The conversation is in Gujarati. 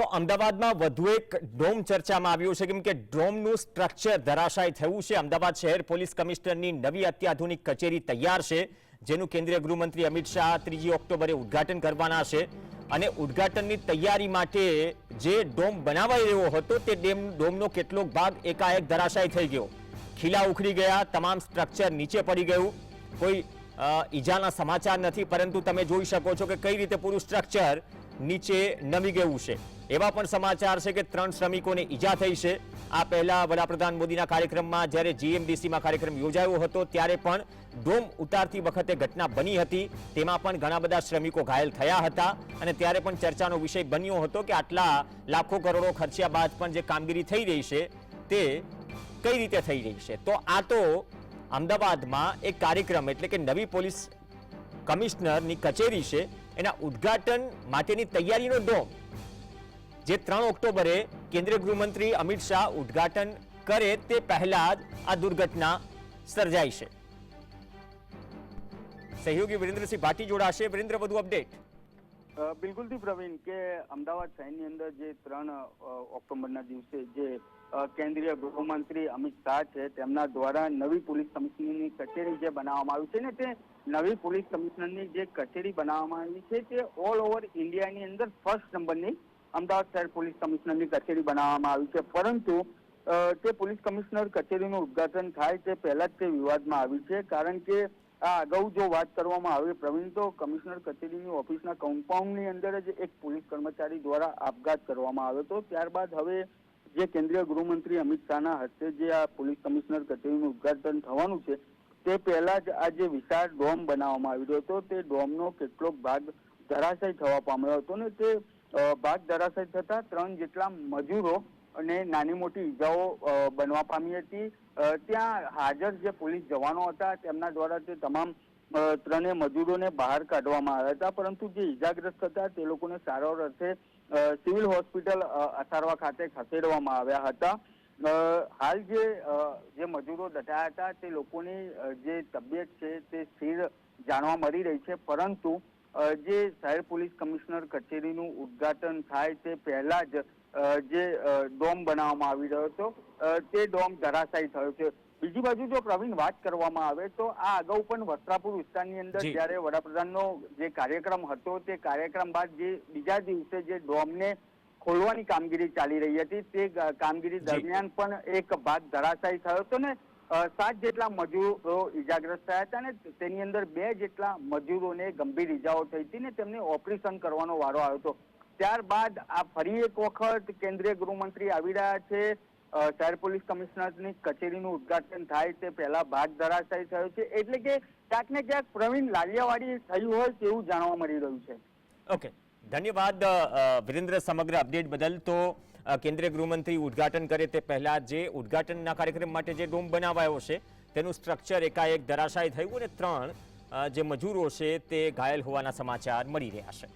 તો અમદાવાદમાં વધુ એક ડોમ ચર્ચામાં આવ્યું છે, કેમ કે ડોમનું સ્ટ્રક્ચર ધરાશાય થયું છે. અમદાવાદ શહેર પોલીસ કમિશનરની નવી અત્યાધુનિક કચેરી તૈયાર છે, જેનું કેન્દ્રીય ગૃહમંત્રી અમિત શાહ ત્રીજી ઓક્ટોબરે ઉદ્ઘાટન કરવાના છે. અને ઉદ્ઘાટનની તૈયારી માટે જે ડોમ બનાવાઈ રહ્યો હતો, તે ડેમ ડોમનો કેટલોક ભાગ એકાએક ધરાશાય થઈ ગયો. ખીલા ઉખડી ગયા, તમામ સ્ટ્રક્ચર નીચે પડી ગયું. કોઈ ઈજાના સમાચાર નથી, પરંતુ તમે જોઈ શકો છો કે કઈ રીતે પૂરું સ્ટ્રક્ચર નીચે નમી ગયું છે. એવા પણ સમાચાર છે કે ત્રણ શ્રમિકોને ઈજા થઈ છે. આ પહેલા વડાપ્રધાન મોદીના કાર્યક્રમમાં જ્યારે જીએમડીસીમાં કાર્યક્રમ યોજાયો હતો, ત્યારે પણ ડોમ ઉતારતી વખતે ઘટના બની હતી. તેમાં પણ ઘણા બધા શ્રમિકો ઘાયલ થયા હતા અને ત્યારે પણ ચર્ચાનો વિષય બન્યો હતો કે આટલા લાખો કરોડો ખર્ચ્યા બાદ પણ જે કામગીરી થઈ રહી છે, તે કઈ રીતે થઈ રહી છે? તો આ તો અમદાવાદમાં એક કાર્યક્રમ એટલે કે નવી પોલીસ કમિશનરની કચેરી છે. એના ઉદ્ઘાટન માટેની તૈયારીનો ડોમ જે ત્રણ ઓક્ટોબરે કેન્દ્રીય ગૃહમંત્રી અમિત શાહ ઉદ્ઘાટન કરે તે પહેલા જ આ દુર્ઘટના સર્જાઈ છે. સહયોગી વિરેન્દ્રસિંહ ભાટી જોડાશે. વિરેન્દ્ર, વધુ અપડેટ. બિલકુલ બિલકુલથી પ્રવીણ, કે અમદાવાદ શહેરની અંદર જે ત્રણ ઓક્ટોબરના દિવસે જે કેન્દ્રીય ગૃહમંત્રી અમિત શાહ છે, તેમના દ્વારા નવી પોલીસ કમિશનરની કચેરી જે બનાવવામાં આવી છે ને તે નવી પોલીસ કમિશનરની જે કચેરી બનાવવામાં આવી છે તે ઓલ ઓવર ઇન્ડિયાની અંદર ફર્સ્ટ નંબરની અમદાવાદ શહેર પોલીસ કમિશનરની કચેરી બનાવવામાં આવી છે. પરંતુ તે પોલીસ કમિશનર કચેરીનું ઉદ્ઘાટન થાય તે પહેલા જ તે વિવાદમાં આવી છે. કારણ કે, આ અગાઉ જો વાત કરવામાં આવે પ્રવીણ, તો કમિશનર કચેરીની ઓફિસના કમ્પાઉન્ડની અંદર જ એક પોલીસ કર્મચારી દ્વારા આપઘાત કરવામાં આવ્યો હતો. ત્યારબાદ હવે જે કેન્દ્રીય ગૃહમંત્રી અમિત શાહના હસ્તે જે આ પોલીસ કમિશનર કચેરીનું ઉદ્ઘાટન થવાનું છે, તે પહેલા જ આ જે વિશાળ ડોમ બનાવવામાં આવી રહ્યો હતો, તે ડોમનો કેટલોક ભાગ ધરાશય થવા પામ્યો હતો ને તે ભાગ ધરાશય થતા ત્રણ જેટલા મજૂરો અને નાની મોટી ઈજાઓ બનવા પામી હતી. ત્યાં હાજર જે પોલીસ જવાનો હતા, તેમના દ્વારા તે તમામ ત્રણે મજૂરોને બહાર કાઢવામાં આવ્યા હતા. પરંતુ જે ઈજાગ્રસ્ત હતા, તે લોકોને સારવાર અર્થે સિવિલ હોસ્પિટલ અસારવા ખાતે ખસેડવામાં આવ્યા હતા. હાલ જે જે મજૂરો દટાયા હતા, તે લોકોની જે તબિયત છે, તે સ્થિર જાણવા મળી રહી છે. પરંતુ જે શહેર પોલીસ કમિશનર કચેરીનું ઉદઘાટન થાય તે પહેલા જ જે ડોમ બનાવવામાં આવી રહ્યો હતો તે ડોમ ધરાશાયી થયો છે બીજી બાજુ જો પ્રવીણ વાત કરવામાં આવે તો આ અગાઉ પણ વસ્ત્રાપુર વિસ્તારની અંદર. જ્યારે વડાપ્રધાનનો જે કાર્યક્રમ હતો તે કાર્યક્રમ બાદ જે બીજા દિવસે જે ડોમને ખોલવાની કામગીરી ચાલી રહી હતી તે કામગીરી દરમિયાન પણ એક ભાગ ધરાશાયી થયો હતો ને સાત જેટલા મજૂરો ઈજાગ્રસ્ત થયા હતા ને તેની અંદર બે જેટલા મજૂરોને ગંભીર ઈજાઓ થઈ હતી ને તેમને ઓપરેશન કરવાનો વારો આવ્યો હતો. ત્યારબાદ આ ફરી એક વખત કેન્દ્રીય ગૃહમંત્રી આવી રહ્યા છે. શહેર પોલીસ કમિશનરની કચેરીનું ઉદ્ઘાટન થાય તે પહેલા ભાગ ધરાશાયી થયો છે. એટલે કે ક્યાંક ને ક્યાંક પ્રવીણ લાલિયાવાડી થયું હોય તેવું જાણવા મળી રહ્યું છે. ઓકે. ધન્યવાદ વિરેન્દ્ર, સમગ્ર અપડેટ બદલ. તો કેન્દ્રીય ગૃહમંત્રી ઉદ્ઘાટન કરે તે પહેલા જે ઉદ્ઘાટનના કાર્યક્રમ માટે જે ડોમ બનાવાયો છે, તેનું સ્ટ્રક્ચર એકાએક ધરાશાયી થયું અને ત્રણ જે મજૂરો છે તે ઘાયલ હોવાના સમાચાર મળી રહ્યા છે.